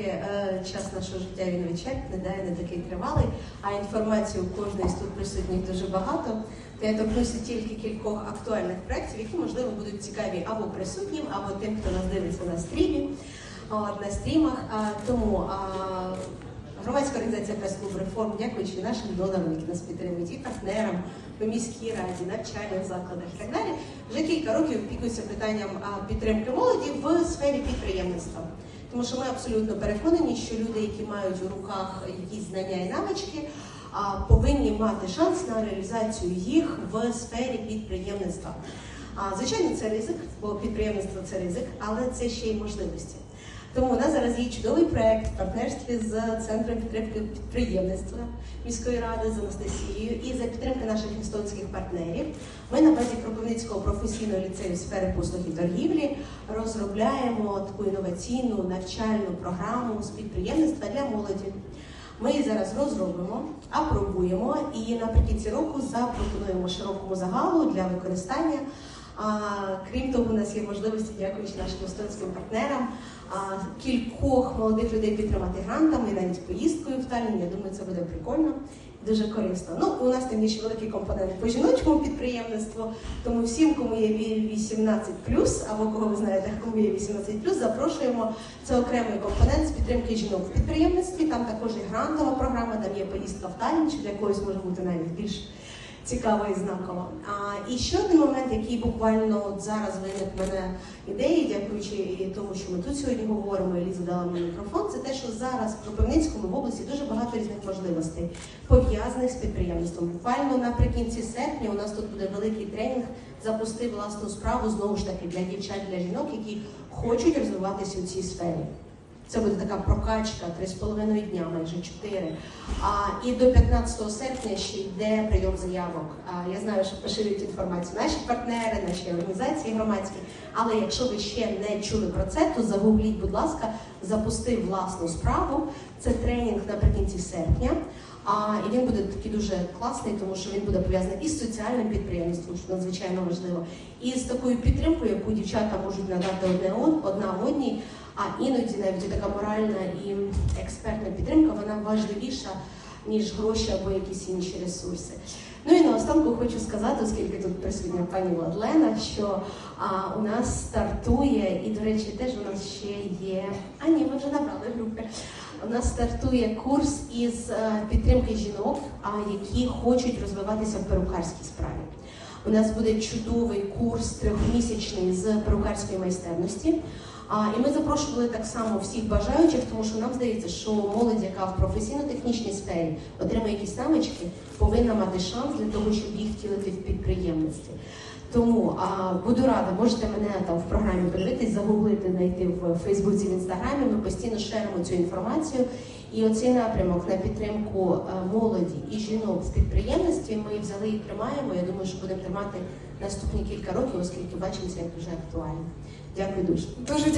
Е, Час нашого життя він вичерпний, да, і не такий тривалий, а інформації у кожної з тут присутніх дуже багато. То я торкнуся тільки кількох актуальних проєктів, які, можливо, будуть цікаві або присутнім, або тим, хто нас дивиться на стрімі, на стрімах. Тому громадська організація прес-клуб реформ, дякуючи нашим донорам, які нас підтримують, і партнерам по міській раді, навчальних закладах і так далі, вже кілька років опікуються питанням підтримки молоді в сфері підприємництва. Тому що ми абсолютно переконані, що люди, які мають у руках якісь знання і навички, повинні мати шанс на реалізацію їх в сфері підприємництва. Звичайно, це ризик, бо підприємництво це ризик, але це ще й можливості. Тому у нас зараз є чудовий проект в партнерстві з центром підтримки підприємництва міської ради з Анастасією і за підтримки наших естонських партнерів. Ми на базі Кропивницького професійного ліцею сфери послуг і торгівлі розробляємо таку інноваційну навчальну програму з підприємництва для молоді. Ми її зараз розробимо, апробуємо і наприкінці року запропонуємо широкому загалу для використання. Крім того, у нас є можливості, дякуючи нашим естонським партнерам, кількох молодих людей підтримати грантами навіть поїздкою в Таллін. Я думаю, це буде прикольно, дуже корисно. Ну, у нас там є ще великий компонент по жіночому підприємництву, тому всім, кому є ві- 18+, або кого ви знаєте, кому є 18+, запрошуємо. Це окремий компонент з підтримки жінок в підприємництві. Там також є грантова програма, там є поїздка в Таллін, що для когось може бути навіть більш цікава і знакова. А, і ще один момент, який буквально от зараз виник мене ідеї, дякуючи і тому, що ми тут сьогодні говоримо, і Ліза дала мені мікрофон, це те, що зараз в Кропивницькому в області дуже багато різних можливостей, пов'язаних з підприємництвом. Буквально наприкінці серпня у нас тут буде великий тренінг запусти власну справу знову ж таки для дівчат, для жінок, які хочуть розвиватися у цій сфері. Це буде така прокачка 3,5 дня, майже 4. А, і до 15 серпня ще йде прийом заявок. А, я знаю, що поширюють інформацію наші партнери, наші організації громадські. Але якщо ви ще не чули про це, то загугліть, будь ласка, запусти власну справу. Це тренінг наприкінці серпня. А, і він буде такий дуже класний, тому що він буде пов'язаний із соціальним підприємством, що надзвичайно важливо, і з такою підтримкою, яку дівчата можуть надати одне од- одна одній. А іноді навіть така моральна і експертна підтримка вона важливіша, ніж гроші або якісь інші ресурси. Ну і наостанку хочу сказати, оскільки тут присутня пані Владлена, що а, у нас стартує, і, до речі, теж у нас ще є. А ні, ми вже набрали групи. У нас стартує курс із е, підтримки жінок, а, які хочуть розвиватися в перукарській справі. У нас буде чудовий курс трьохмісячний з перукарської майстерності. А, і ми запрошували так само всіх бажаючих, тому що нам здається, що молодь, яка в професійно-технічній сфері отримує якісь навички, повинна мати шанс для того, щоб їх втілити в підприємництві. Тому а, буду рада, можете мене там в програмі подивитись, загуглити, знайти в Фейсбуці, в інстаграмі. Ми постійно шеримо цю інформацію. І оцей напрямок на підтримку е, молоді і жінок в підприємництві ми взяли і тримаємо. Я думаю, що будемо тримати наступні кілька років, оскільки бачимо це як дуже актуально. Дякую дуже. Дуже